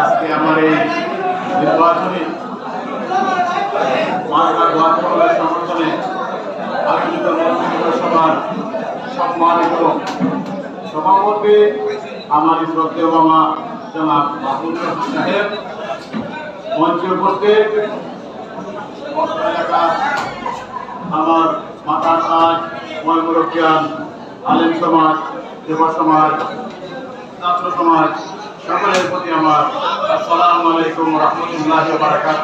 আজকে আমার এই নির্বাচনী সমর্থনে আয়োজিত সভার সম্মানিত সভাপতি আমার শ্রদ্ধেয় মামা জনাব মাহমুদ সাহেব, মঞ্চে উপস্থিত আমার মাতার কাজ ময়মুরকিয়ান আলেম সমাজ, যুব সমাজ ছাত্র সমাজ, সকলের প্রতি আমার আসসালামু আলাইকুম রহমতুল্লাহ বারাকাত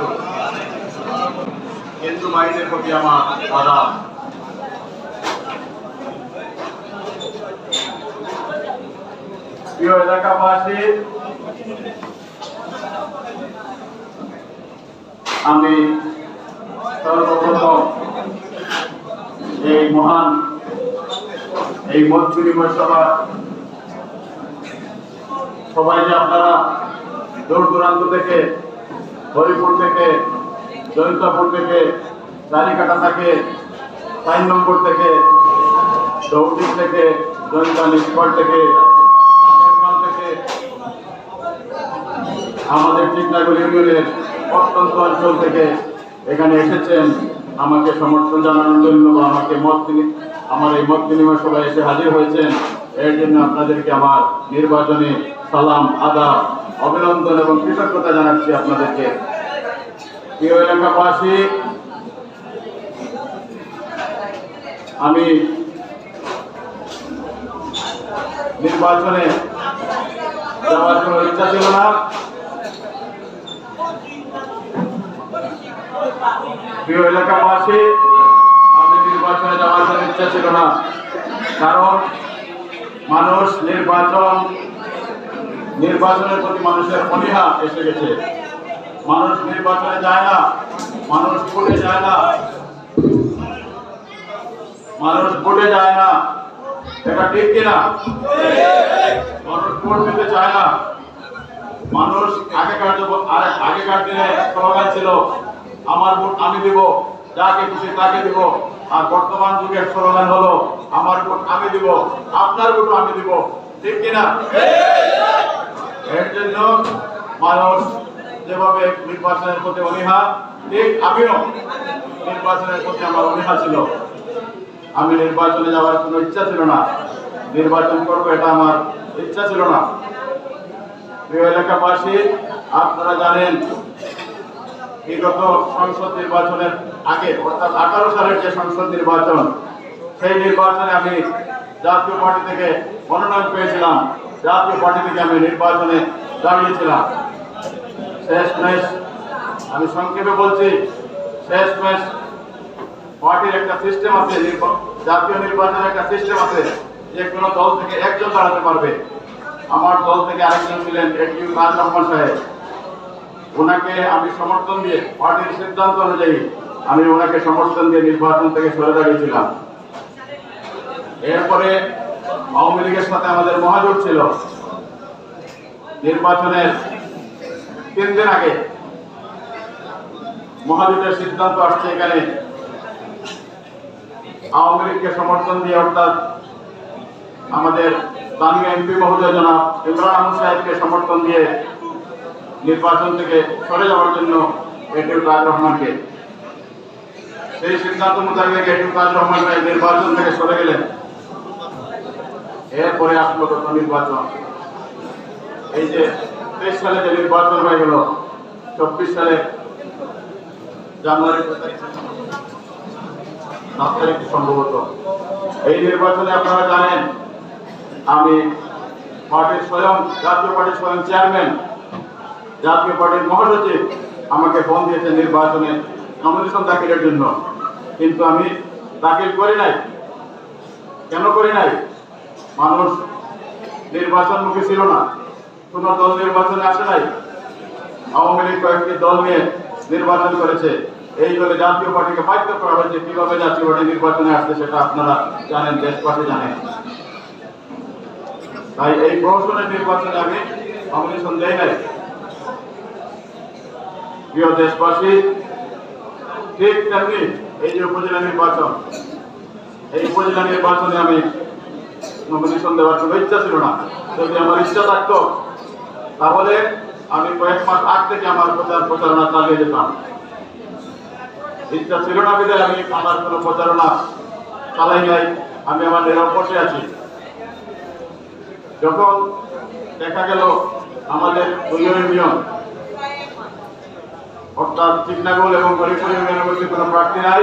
হিন্দু ভাইদের প্রতি আমার আদাব প্রিয় এলাকাবাসী, আমি সর্বপ্রথম এই মহান, এই মত বিনিময় সভা সবাই যে আপনারা দূর দূরান্ত থেকে, হরিপুর থেকে জয়িতাপুর থেকে চারিকাটা থেকে সাইন নম্বর থেকে দৌড়ি থেকে জয়িতা নিষ্কর থেকে থেকে, আমাদের চিন্তাগুল ইউনিয়নের অত্যন্ত অঞ্চল থেকে এখানে এসেছেন। আমাকে সমর্থন জানানোর জন্য বা আমাকে মত আমার এই মত বিনিময় সভায় এসে হাজির হয়েছেন। এর জন্য আপনাদেরকে আমার নির্বাচনে সালাম আদা অভিনন্দন এবং কৃতজ্ঞতা জানাচ্ছি আপনাদেরকে। প্রিয় এলাকাবাসী, আমি নির্বাচনে যাওয়ার কোনো ইচ্ছা ছিল না। প্রিয় এলাকাবাসী, আমি নির্বাচনে যাওয়ার কোনো ইচ্ছা ছিল না। কারণ মানুষ নির্বাচন নির্বাচনের প্রতি মানুষের অনীহা এসে গেছে। মানুষ নির্বাচনে যায় না, মানুষ ভোটে যায় না। মানুষ ভোটে যায় না, এটা ঠিক কিনা? মানুষ ভোট দিতে চায় না। মানুষ আগেকার আর আগেকার দিনে স্লোগান ছিল, আমার ভোট আমি দিব, যাকে খুশি তাকে দিব। আর বর্তমান যুগের স্লোগান হলো, আমার ভোট আমি দিব, আপনার ভোট আমি দিব। ঠিক কিনা? এর জন্য মানুষ যেভাবে নির্বাচনের প্রতি অনীহা, ঠিক আমিও নির্বাচনের প্রতি আমার অনীহা ছিল। আমি নির্বাচনে যাওয়ার কোনো ইচ্ছা ছিল না। নির্বাচন করব এটা আমার ইচ্ছা ছিল না। প্রিয় এলাকাবাসী, আপনারা জানেন, বিগত সংসদ নির্বাচনের আগে, অর্থাৎ আঠারো সালের যে সংসদ নির্বাচন, সেই নির্বাচনে আমি জাতীয় পার্টি থেকে মনোনয়ন পেয়েছিলাম। জাতীয় পার্টি থেকে আমি নির্বাচনে দাঁড়িয়েছিলাম। শেষ ম্যাচ, আমি সংক্ষেপে বলছি, শেষ ম্যাচ, পার্টির একটা সিস্টেম আছে জাতীয় নির্বাচনের একটা সিস্টেম আছে, যে কোনো দল থেকে একজন দাঁড়াতে পারবে। আমার দল থেকে আরেকজন ছিলেন এটিউ কাজ রহমান সাহেব। ওনাকে আমি সমর্থন দিয়ে, পার্টির সিদ্ধান্ত অনুযায়ী আমি ওনাকে সমর্থন দিয়ে নির্বাচন থেকে সরে দাঁড়িয়েছিলাম। এরপরে আওয়ামী লীগের সাথে আমাদের মহাজোট ছিল। নির্বাচনের তিন দিন আগে মহাজোটের সিদ্ধান্ত আসছে এখানে। আওয়ামী লীগকে সমর্থন দিয়ে অর্থাৎ আমাদের স্থানীয় এমপি মহোদয় জনাব ইমরান আহমদ সাহেবকে সমর্থন দিয়ে নির্বাচন থেকে সরে যাওয়ার জন্য এটিউ তাজ রহমানকে। সেই সিদ্ধান্ত মোতাবেক এটিউ তাজ রহমান নির্বাচন থেকে সরে গেলেন। এরপরে আসলো গত নির্বাচন। এই যে তেইশ সালে যে নির্বাচন হয়ে গেল চব্বিশ সালে জানুয়ারি সাত তারিখ সম্ভবত। এই নির্বাচনে আপনারা জানেন, আমি পার্টির স্বয়ং, জাতীয় পার্টির স্বয়ং চেয়ারম্যান, জাতীয় পার্টির মহাসচিব আমাকে ফোন দিয়েছে নির্বাচনে নমিনেশন দাখিলের জন্য। কিন্তু আমি দাখিল করি নাই। কেন করি নাই? মানুষ নির্বাচনমুখী ছিল না। কোন দল নির্বাচনে আসে নাই। আওয়ামী লীগ কয়েকটি দল নিয়ে নির্বাচন করেছে। এই দলে জাতীয় পার্টিকে বাধ্য করা হয়েছে। কীভাবে জাতীয় পার্টি নির্বাচনে আসছে সেটা আপনারা জানেন, দেশবাসী জানেন। তাই এই প্রহসনের নির্বাচনে আমি নমিনেশন দেই নাই। প্রিয় দেশবাসী, ঠিক তেমনি এই যে উপজেলা নির্বাচন, এই উপজেলা নির্বাচনে আমি নমিনেশন দেওয়ার কোনো ইচ্ছা ছিল না। যদি আমার ইচ্ছা থাকতো, তাহলে আমি কয়েক মাস আগ থেকে আমার প্রচার প্রচারণা চালিয়ে যেতাম। ইচ্ছা ছিল না বিধায় আমি আমার কোনো প্রচারণা চালাই নাই। আমি আমার বসে আছি। যখন দেখা গেল আমাদের ইউনিয়ন অর্থাৎ চিকনাগোল এবং গরিপুর ইউনিয়নের মধ্যে কোনো প্রার্থী নাই।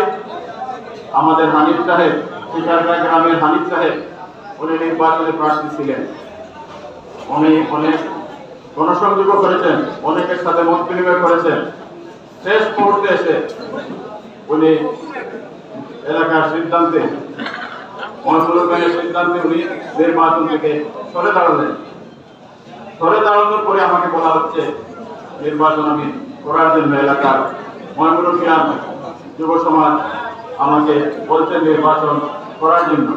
আমাদের হানিফ সাহেব, শিকারগাঁ গ্রামের হানিফ সাহেব উনি নির্বাচনে প্রার্থী ছিলেন। উনি অনেক গণসংযোগও করেছেন, অনেকের সাথে মত বিনিময় করেছেন। শেষ মুহূর্তে এসে উনি এলাকার সিদ্ধান্তে মনসুরের সিদ্ধান্তে উনি নির্বাচন থেকে সরে দাঁড়ালেন। সরে দাঁড়ানোর পরে আমাকে বলা হচ্ছে, নির্বাচন আমি করার জন্য এলাকার ময়মুরুখিয়ান যুব সমাজ আমাকে বলছেন নির্বাচন করার জন্য।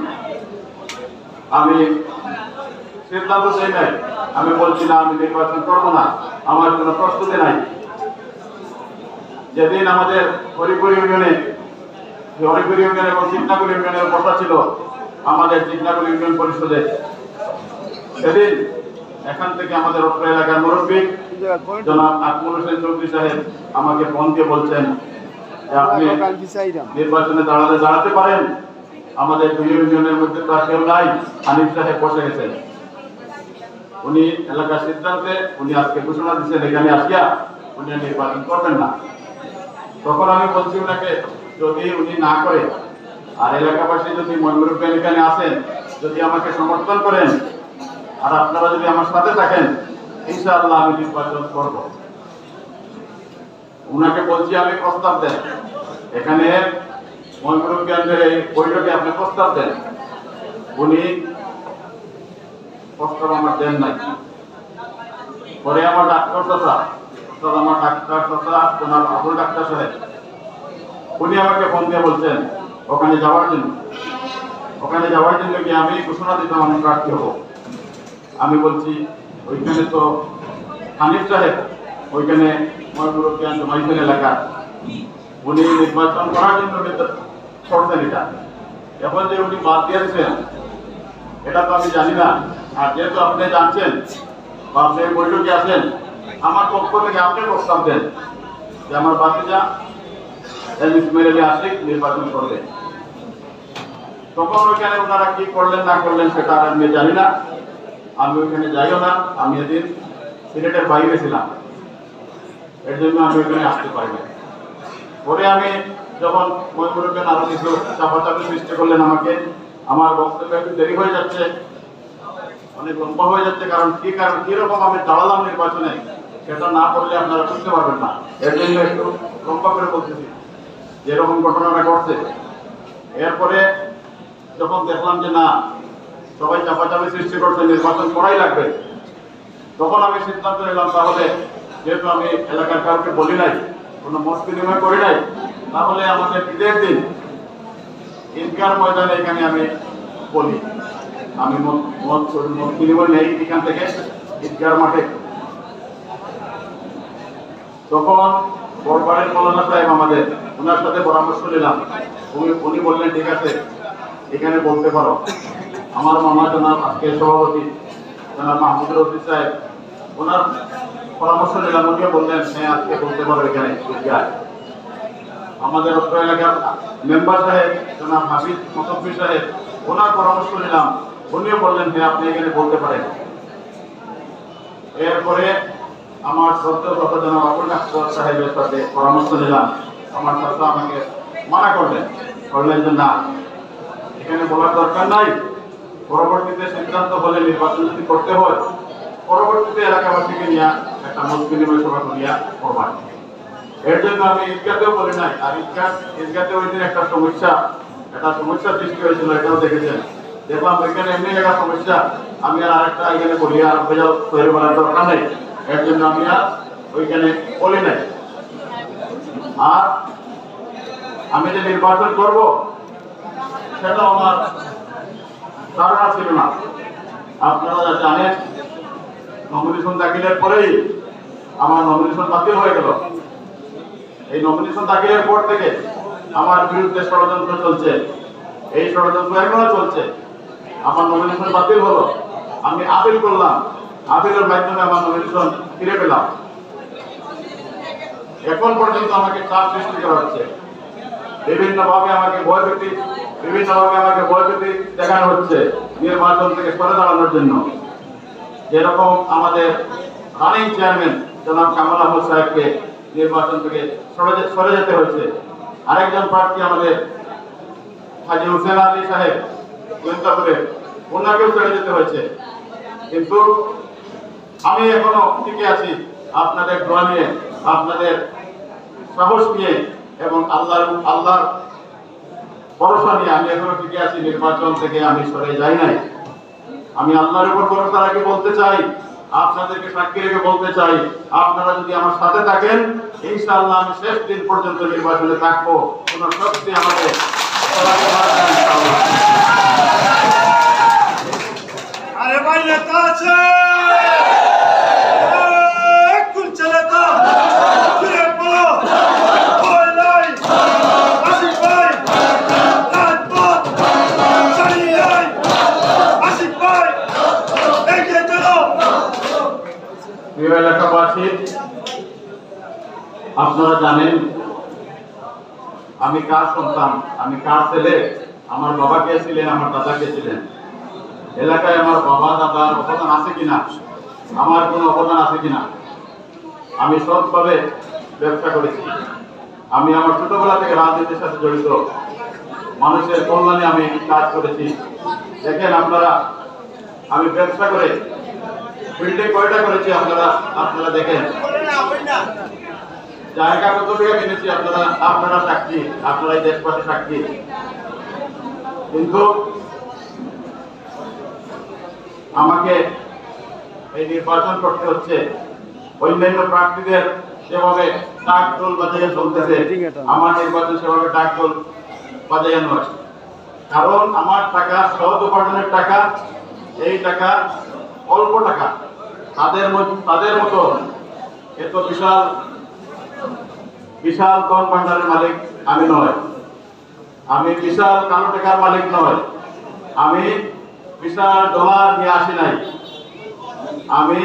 আমি সিদ্ধান্ত চাই নাই। আমি বলছি না আমি নির্বাচন করব না। আমার কোনো প্রস্তুতি নাই। যেদিন আমাদের হরিপুর ইউনিয়নে হরিপুর ইউনিয়ন এবং চিন্তাপুর ইউনিয়নের কথা ছিল আমাদের চিন্তাপুর ইউনিয়ন পরিষদে সেদিন এখান থেকে আমাদের অত্র এলাকার মুরব্বী জনাব আকমল হোসেন চৌধুরী সাহেব আমাকে ফোন দিয়ে বলছেন আপনি নির্বাচনে দাঁড়াতে দাঁড়াতে পারেন? আমাদের দুই ইউনিয়নের মধ্যে তো আর কেউ নাই, হানিফ সাহেব বসে গেছেন। উনি এলাকার সিদ্ধান্তে, উনি আজকে ঘোষণা দিচ্ছেন, এখানে আসিয়া উনি নির্বাচন করবেন না। তখন আমি বলছি ওনাকে যদি উনি না করে, আর এলাকাবাসী যদি ময়ূরূপেন এখানে আসেন, যদি আমাকে সমর্থন করেন, আর আপনারা যদি আমার সাথে থাকেন, ইনশাআল্লাহ আমি নির্বাচন করব। উনাকে বলছি, আমি প্রস্তাব দেন। এখানে কেন্দ্রের এই বৈঠকে আপনি প্রস্তাব দেন। উনি প্রস্তাব আমার দেন নাই। পরে আমার ডাক্তার চাচা, অর্থাৎ আমার ডাক্তার চাচা ওনার আবুল ডাক্তার সাহেব, উনি আমাকে ফোন দিয়ে বলছেন, ওখানে যাওয়ার জন্য। ওখানে যাওয়ার জন্য কি আমি ঘোষণা দিতাম আমি প্রার্থী হব। আমি বলছি, ওইখানে তো হানিফ সাহেব, ওইখানে ময়মুরুপিয়ান জমাইছেন এলাকা উনি নির্বাচন করার জন্য কিন্তু এটা এখন যে উনি বাদ দিয়েছেন, এটা তো আমি জানি না। আর যেহেতু আপনি জানছেন বা আপনি বৈঠকে আছেন, আমার পক্ষ থেকে আপনি প্রস্তাব দেন যে আমার বাতিজা এম ইসমাইল নির্বাচন করবে। তখন ওইখানে ওনারা কি করলেন, না করলেন, সেটা আমি জানি না। আমি ওইখানে যাইও না, আমি এদিন সিলেটের বাইরে ছিলাম। এর জন্য আমি ওইখানে আসতে পারি না পরে আমি যখন ময়মুরুবেন আরও কিছু চাপাচাপি সৃষ্টি করলেন আমাকে, আমার বক্তব্য একটু দেরি হয়ে যাচ্ছে, অনেক লম্বা হয়ে যাচ্ছে, কারণ কি কারণ, কীরকম আমি দাঁড়ালাম নির্বাচনে, সেটা না করলে আপনারা বুঝতে পারবেন না। এর জন্য একটু লম্বা করে বলতেছি, যেরকম ঘটনাটা ঘটছে। এরপরে যখন দেখলাম যে না, সবাই চাপাচাপি সৃষ্টি করছে, নির্বাচন করাই লাগবে, তখন আমি সিদ্ধান্ত নিলাম, তাহলে যেহেতু আমি এলাকার কাউকে বলি নাই, কোনো মত বিনিময় করি নাই তাহলে আমাদের ঈদের দিন, ঈদগার ময়দানে এখানে আমি বলি। আমি নেই এখান থেকে ঈদগার মাঠে। তখন বরবারের মৌলানা সাহেব আমাদের ওনার সাথে পরামর্শ নিলাম। উনি বললেন, ঠিক আছে, এখানে বলতে পারো। আমার মামা জনাব, আজকে সভাপতি জনাব মাহমুদুর রফিক সাহেব, ওনার পরামর্শ নিলাম। উনিও বললেন হ্যাঁ আজকে বলতে পারো এখানে ঈদগাহ আমাদের অত্র এলাকার মেম্বার সাহেব, জনাব হাফিজ মতব্বী সাহেব, ওনার পরামর্শ নিলাম। উনিও বললেন হ্যাঁ আপনি এখানে বলতে পারেন। এরপরে আমার সত্য কথা জনাব আবুল ডাক্তার সাহেবের সাথে পরামর্শ নিলাম। আমার সাথে আমাকে মানা করলেন। বললেন যে, না, এখানে বলার দরকার নাই। পরবর্তীতে সিদ্ধান্ত হলে নির্বাচন যদি করতে হয়, পরবর্তীতে এলাকাবাসীকে নিয়ে একটা মত বিনিময় সভা করিয়া করবার। এর জন্য আমি ঈদগাতেও বলি নাই। আর ঈদগাহ ঈদগাতে ওই দিন একটা সমস্যা একটা সমস্যা সৃষ্টি হয়েছিল, এটাও দেখেছেন। দেখলাম ওইখানে এমনি একটা সমস্যা। আমি আর আরেকটা এখানে বলি, আর ভেজাল তৈরি করার দরকার নেই। এর জন্য আমি আর ওইখানে বলি নাই। আর আমি যে নির্বাচন করব সেটা আমার ধারণা ছিল না। আপনারা যা জানেন, নমিনেশন দাখিলের পরেই আমার নমিনেশন বাতিল হয়ে গেল। এই নমিনেশন দাখিলের পর থেকে আমার বিরুদ্ধে ষড়যন্ত্র চলছে। এই ষড়যন্ত্র এখনও চলছে। আমার নমিনেশন বাতিল হলো। আমি আপিল করলাম। আপিলের মাধ্যমে আমার নমিনেশন ফিরে পেলাম। এখন পর্যন্ত আমাকে চাপ সৃষ্টি করা হচ্ছে। বিভিন্ন ভাবে আমাকে ভয়ভীতি বিভিন্ন ভাবে আমাকে ভয়ভীতি দেখানো হচ্ছে নির্বাচন থেকে সরে দাঁড়ানোর জন্য। যেরকম আমাদের রানিং চেয়ারম্যান জনাব কামাল আহমদ সাহেবকে নির্বাচন থেকে সরে যেতে হয়েছে। আরেকজন প্রার্থী আমাদের হাজি হোসেন আলী সাহেব গোয়েন্দাপুরে ওনাকেও ছেড়ে যেতে হয়েছে। কিন্তু আমি এখনও টিকে আছি আপনাদের দোয়া নিয়ে, আপনাদের সাহস নিয়ে এবং আল্লাহর আল্লাহর ভরসা নিয়ে আমি এখনও টিকে আছি। নির্বাচন থেকে আমি সরে যাই নাই। আমি আল্লাহর উপর ভরসা রাখি বলতে চাই আপনাদেরকে সাক্ষী রেখে বলতে চাই, আপনারা যদি আমার সাথে থাকেন, ইনশাআল্লাহ আমি শেষ দিন পর্যন্ত নির্বাচনে থাকব। কোন শক্তি আমাদের কার সন্তান? আমি কার ছেলে? আমার বাবা কে ছিলেন? আমার দাদা কে ছিলেন? এলাকায় আমার বাবা দাদার অবদান আছে কিনা? আমার কোনো অবদান আছে কিনা? আমি সৎভাবে ব্যবসা করেছি। আমি আমার ছোটবেলা থেকে রাজনীতির সাথে জড়িত। মানুষের কল্যাণে আমি কাজ করেছি। দেখেন আপনারা, আমি ব্যবসা করে বিল্ডিং কয়টা করেছি আপনারা? আপনারা দেখেন। জায়গা কিনেছি আপনারা আপনারা সাক্ষী আপনারা এই দেশবাসী সাক্ষী। কিন্তু আমাকে এই নির্বাচন করতে হচ্ছে। অন্যান্য প্রার্থীদের যেভাবে ডাক বাজাইয়া চলতেছে। আমার নির্বাচন সেভাবে ডাক বাজাইয়া নয়। কারণ আমার টাকা সহজ উপার্জনের টাকা এই টাকা অল্প টাকা। তাদের তাদের মতো এত বিশাল বিশাল ধন ভান্ডারের মালিক আমি নয়। আমি বিশাল কালো টাকার মালিক নয়। আমি বিশাল ডলার নিয়ে আসি নাই। আমি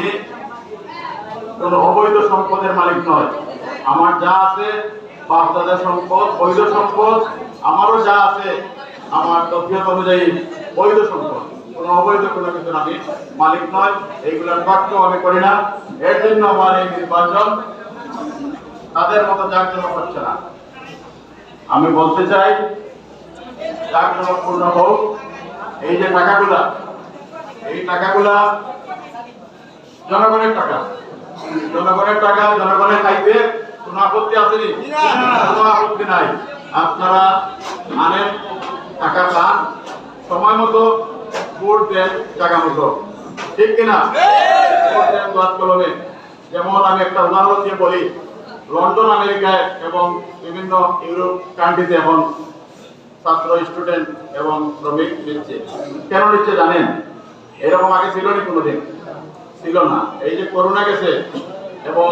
কোন অবৈধ সম্পদের মালিক নয়। আমার যা আছে, বাপদাদার সম্পদ, বৈধ সম্পদ, আমারও যা আছে, আমার তথ্যত অনুযায়ী বৈধ সম্পদ। কোনো অবৈধ কোনো কিছু আমি মালিক নয়। এইগুলোর বাক্য আমি করি না। এর জন্য আমার এই নির্বাচন তাদের মতো জাঁকজমক হচ্ছে না। আমি বলতে চাই জাঁকজমকপূর্ণ হোক। এই যে টাকাগুলা এই টাকাগুলা জনগণের টাকা। জনগণের টাকা জনগণের খাইতে কোনো আপত্তি আছে নি? কোনো আপত্তি নাই। আপনারা আনেন টাকা পান সময় মতো ভোট দেন টাকা মতো। ঠিক কিনা? যেমন আমি একটা উদাহরণ দিয়ে বলি লন্ডন আমেরিকায় এবং বিভিন্ন ইউরোপ কান্ট্রিতে এখন ছাত্র স্টুডেন্ট এবং শ্রমিক নিচ্ছে। কেন নিচ্ছে জানেন? এরকম আগে ছিল না কোনোদিন? ছিল না। এই যে করোনা গেছে এবং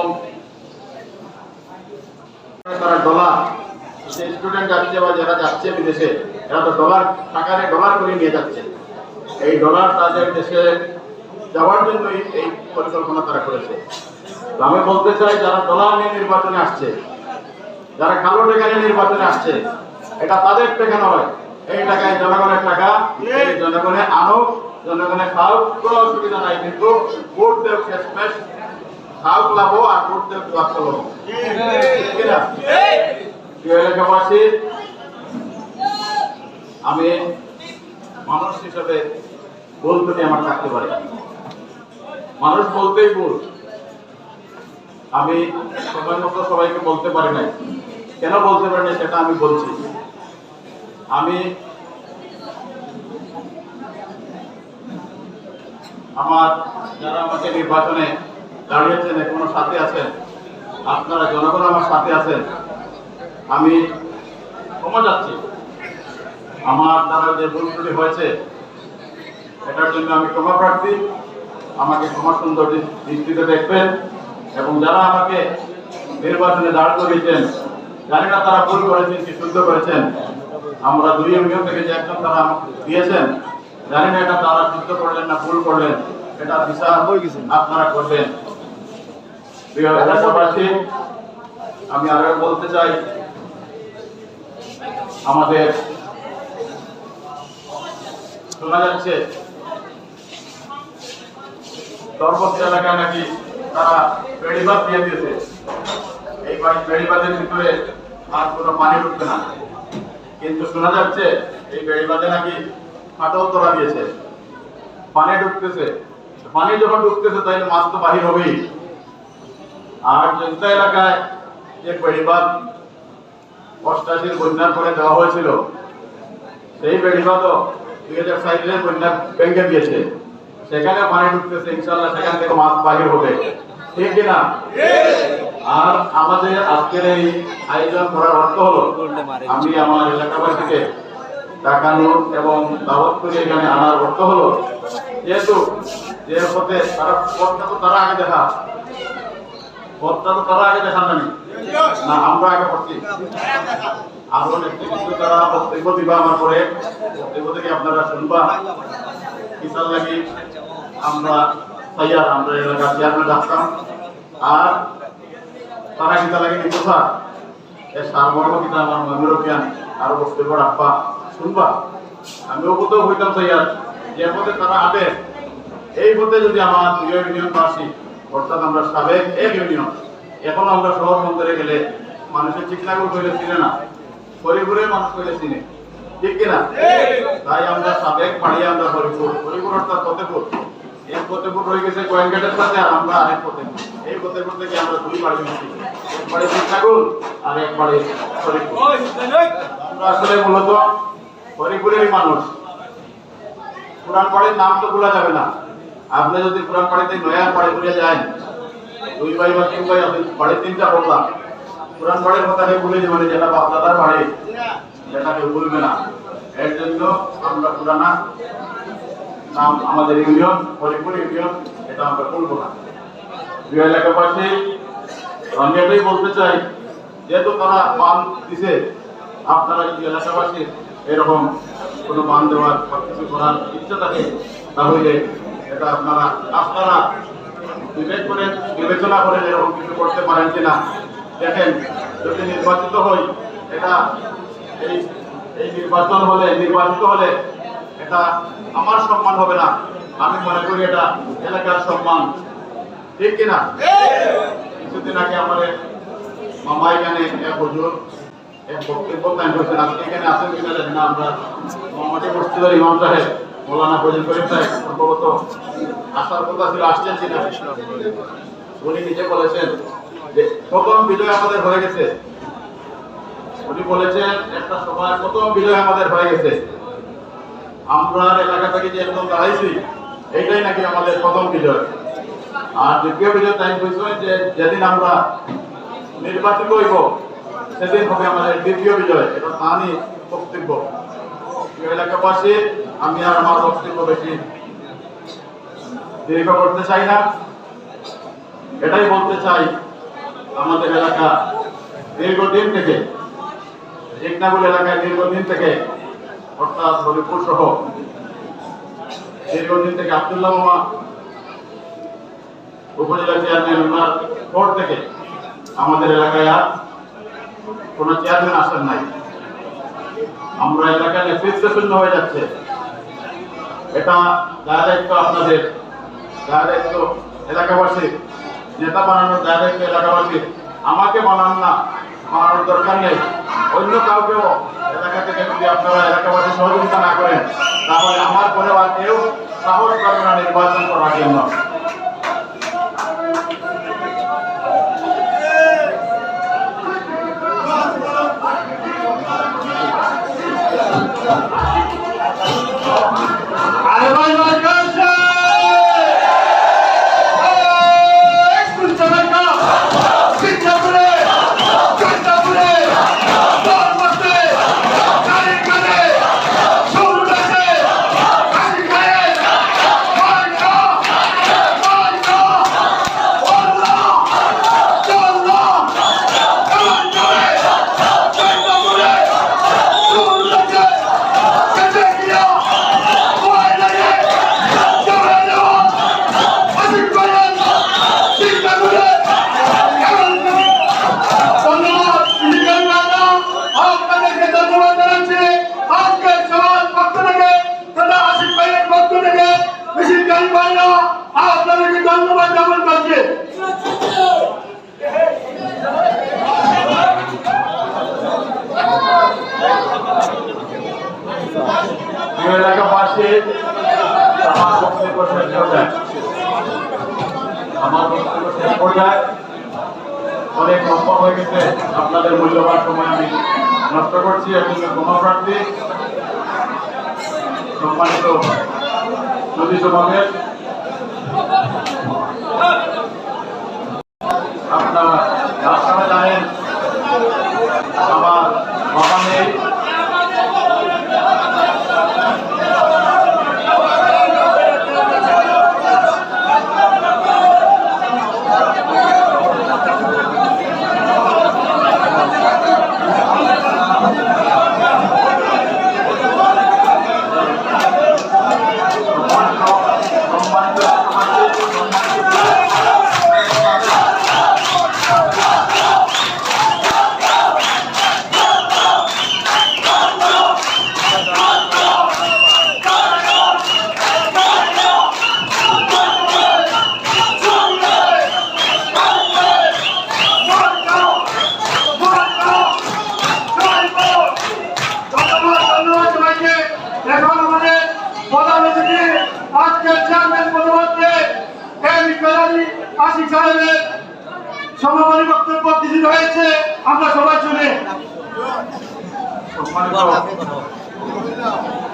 তারা ডলার যে স্টুডেন্ট যাচ্ছে বা যারা যাচ্ছে বিদেশে, এরা তো ডলার টাকা নিয়ে ডলার করে নিয়ে যাচ্ছে। এই ডলার তাদের দেশে যাওয়ার জন্যই এই পরিকল্পনা তারা করেছে। আমি বলতে চাই, যারা ডলার নিয়ে নির্বাচনে আসছে, যারা কালো টাকা নিয়ে নির্বাচনে আসছে, এটা তাদের টাকা নয়। এই টাকায় জনগণের টাকা জনগণে আনো জনগণে খাও কোনো অসুবিধা নাই, কিন্তু ভোট দেব শেষমেশ খাও আর ভোট দেব লাভ এলাকাবাসী, আমি মানুষ হিসেবে ভুল আমার থাকতে পারে। মানুষ বলতেই ভুল। আমি সময় মতো সবাইকে বলতে পারি নাই। কেন বলতে পারি না সেটা আমি বলছি। আমি আমার যারা আমাকে নির্বাচনে দাঁড়িয়েছেন এখনও সাথে আছেন? আপনারা, জনগণ আমার সাথে আছেন। আমি ক্ষমা যাচ্ছি আমার দ্বারা যে ভুল ত্রুটি হয়েছে, এটার জন্য আমি ক্ষমা প্রার্থী। আমাকে ক্ষমা সুন্দর দৃষ্টিতে দেখবেন। এবং যারা আমাকে নির্বাচনে দাঁড় করিয়েছেন, জানি না তারা ভুল করেছেন কি শুদ্ধ করেছেন। আমরা দুই ইউনিয়ন থেকে যে একজন তারা দিয়েছেন, জানি না এটা তারা সিদ্ধ করলেন না ভুল করলেন, এটা বিচার আপনারা করবেন। প্রিয় এলাকাবাসী, আমি আরও বলতে চাই, আমাদের শোনা যাচ্ছে সর্বোচ্চ এলাকায় নাকি তারা বেড়িবাদ দিয়ে দিয়েছে এই বাড়ি- বেড়িবাঁধের ভিতরে আর কোনো পানি ঢুকবে না। কিন্তু শোনা যাচ্ছে এই বেড়িবাঁধে নাকি ফাটল তোলা দিয়েছে পানি ঢুকতেছে। পানি যখন ঢুকতেছে, তাহলে মাছ তো বাহির হবেই। আর এলাকায় যে বেড়িবাঁধ অষ্টাশির বন্যার পরে দেওয়া হয়েছিল, সেই বেড়িবাঁধও দুই হাজার বন্যা ভেঙে দিয়েছে। সেখানে পানি ঢুকতেছে ইনশাল্লাহ সেখান থেকে মাছ বাহির হবে। ঠিক কিনা? আর আমাদের আজকের এই আয়োজন করার অর্থ হলো, আমি আমার এলাকাবাসীকে দেখানো এবং দাওয়াত করে এখানে আনার অর্থ হলো, যেহেতু যে পথে তারা পথটা তো তারা আগে দেখা পথটা তো তারা আগে দেখান না আমরা আগে পড়ছি। আরও নেতৃত্ব তারা বক্তব্য দিবা আমার পরে। বক্তব্য থেকে আপনারা শুনবা। কিসার লাগি? আমরা তৈয়ার আমরা এলাকার চেয়ারম্যান রাখতাম আর তারা কিতা লাগে নিতোসা এ সারমর্ম কিতা আমার মেমোরিয়ান আরও বক্তব্য রাখবা শুনবা? আমিও কোথাও হইতাম তৈয়ার যে পথে তারা আটে এই পথে যদি আমার প্রিয় ইউনিয়ন বাসী অর্থাৎ আমরা সাবেক এক ইউনিয়ন এখন আমরা শহর মন্দিরে গেলে মানুষের চিকনাগুল কইলে চিনে না হরিপুরে মানুষ কইলে চিনে ঠিক কিনা? তাই আমরা সাবেক পাড়িয়ে আমরা হরিপুর হরিপুর অর্থাৎ ফতেপুর এই ফতেপুর রয়ে গেছে গোয়েঙ্গাটের সাথে আর আমরা আরেক ফতেপুর এই ফতেপুর থেকে আমরা দুই বাড়ি মিশি। এক বাড়ি আর এক বাড়ি আমরা আসলে মূলত হরিপুরেরই মানুষ। পুরান পাড়ির নাম তো ভোলা যাবে না। আপনি যদি পুরান পাড়িতে নয়া পাড়ি ঘুরে যান দুই ভাই বা তিন ভাই আপনি বাড়ির তিনটা বললাম। পুরান বাড়ির কথা কেউ ভুলে যাবেন যেটা বাপ দাদার বাড়ি সেটা কেউ ভুলবে না। এর জন্য আমরা পুরানা নাম আমাদের ইউনিয়ন হরিপুর ইউনিয়ন, এটা আমরা বলব না। দুই এলাকাবাসী, আমি এটাই বলতে চাই, যেহেতু তারা বান দিছে, আপনারা যদি এলাকাবাসী এরকম কোনো বান দেওয়ার বা কিছু করার ইচ্ছা থাকে, তাহলে এটা আপনারা আপনারা বিবেক করে বিবেচনা করে এরকম কিছু করতে পারেন কিনা। দেখেন, যদি নির্বাচিত হই, এটা এই এই নির্বাচন হলে, নির্বাচিত হলে এটা আমার সম্মান হবে না। আমি মনে করি এটা এলাকার সম্মান। ঠিক কিনা? কিছুদিন আগে আমাদের মামা এখানে এক হুজুর এক বক্তব্য এখানে কিনা না, আমরা ইমাম সাহেব, মৌলানা ফজিল করিম সাহেব সম্ভবত আসার কথা ছিল, আসছেন কিনা? উনি নিজে বলেছেন যে প্রথম বিজয় আমাদের হয়ে গেছে। উনি বলেছেন, একটা সভায় প্রথম বিজয় আমাদের হয়ে গেছে। আমরা এলাকা থেকে যে একদম দাঁড়াইছি এইটাই নাকি আমাদের প্রথম বিজয়। আর দ্বিতীয় বিজয় টাইম হয়েছে যে যেদিন আমরা নির্বাচিত হইব, সেদিন হবে আমাদের দ্বিতীয় বিজয়। এটা তাঁরই বক্তব্য এলাকাবাসী, আমি আর আমার বক্তব্য বেশি দীর্ঘ করতে চাই না। এটাই বলতে চাই, আমাদের এলাকা দীর্ঘদিন থেকে ইকনাগুল এলাকায় দীর্ঘদিন থেকে অর্থাৎ হরিপুর সহ দীর্ঘদিন থেকে আব্দুল্লাহ মামা উপজেলা চেয়ারম্যান পর থেকে আমাদের এলাকায় আর কোন চেয়ারম্যান আসেন নাই। আমরা এলাকায় নেতৃত্ব শূন্য হয়ে যাচ্ছে। এটা দায় দায়িত্ব আপনাদের দায় দায়িত্ব এলাকাবাসীর, নেতা বানানোর দায় দায়িত্ব এলাকাবাসীর, আমাকে বানান না, বানানোর দরকার নেই। অন্য কাউকেও এলাকা থেকে যদি আপনারা এলাকাবাসী সহযোগিতা না করেন, তাহলে আমার পরে আর কেউ সাহস করবে না নির্বাচন করার জন্য। আমার বক্তব্য অনেক লম্বা হয়ে গেছে। আপনাদের মূল্যবান সময় আমি নষ্ট করছি একজন গণপ্রার্থী সম্মানিত নদী সমাবেশ আপনারা আপনারা জানেন আমার বাবা নেই সম্মানিত সম্মানিত সমাজে এখন আমাদের প্রধান অতিথি আজকের চেয়ারম্যান পদবর্তে এম ইকবালী আশিক সাহেবের সমাপনী বক্তব্য কিছু হয়েছে আমরা সবাই শুনে সম্মানিত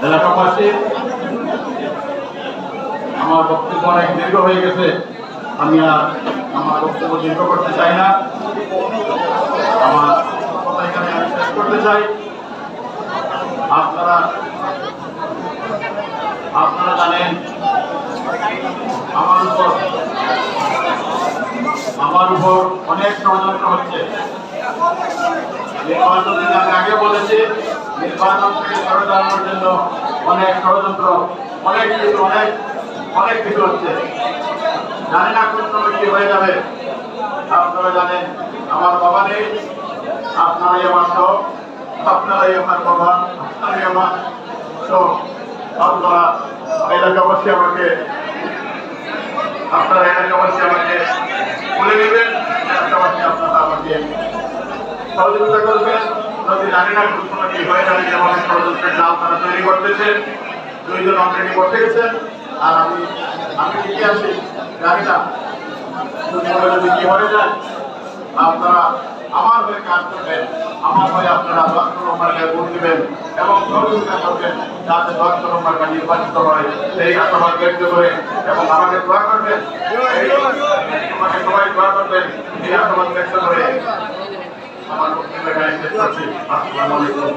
এলাকাবাসী আমার বক্তব্য অনেক দীর্ঘ হয়ে গেছে। আমি আর আমার বক্তব্য দীর্ঘ করতে চাই না। আমার করতে চাই। আপনারা আপনারা জানেন, আমার উপর আমার উপর অনেক ষড়যন্ত্র হচ্ছে। নির্বাচন আমি আগে বলেছি নির্বাচন থেকে সরকারের জন্য অনেক ষড়যন্ত্র, অনেক অনেক অনেক কিছু হচ্ছে। জানি না কোন সময় কি হয়ে যাবে। আপনারা জানেন, আমার বাবা নেই, আপনারাই আমার সব, আপনারাই আমার বাবা, আপনারাই আমার সব। আপনারা এলাকাবাসী আমাকে, আপনারা এলাকাবাসী আমাকে বলে নেবেন এলাকাবাসী আপনারা আমাকে সহযোগিতা করবেন। যদি জানি না কোন সময় কি হয়ে যাবে, যেমন ষড়যন্ত্রের জাল তারা তৈরি করতেছে, দুইজন অলরেডি করতে গেছেন। আর আমি আমি ঠিকই আছি জানি না। যদি কি হয়ে যায়, আপনারা আমার হয়ে কাজ করবেন, আমার হয়ে আপনারা দশ নম্বরকে ভোট দিবেন এবং সহযোগিতা করবেন, যাতে দশ নম্বরটা নির্বাচিত হয়। সেই আশাবাদ ব্যক্ত করে এবং আমাকে দোয়া করবেন আমাকে সবাই দোয়া করবেন, এই আশাবাদ ব্যক্ত করে আমার বক্তব্য এখানে আসসালামু আলাইকুম।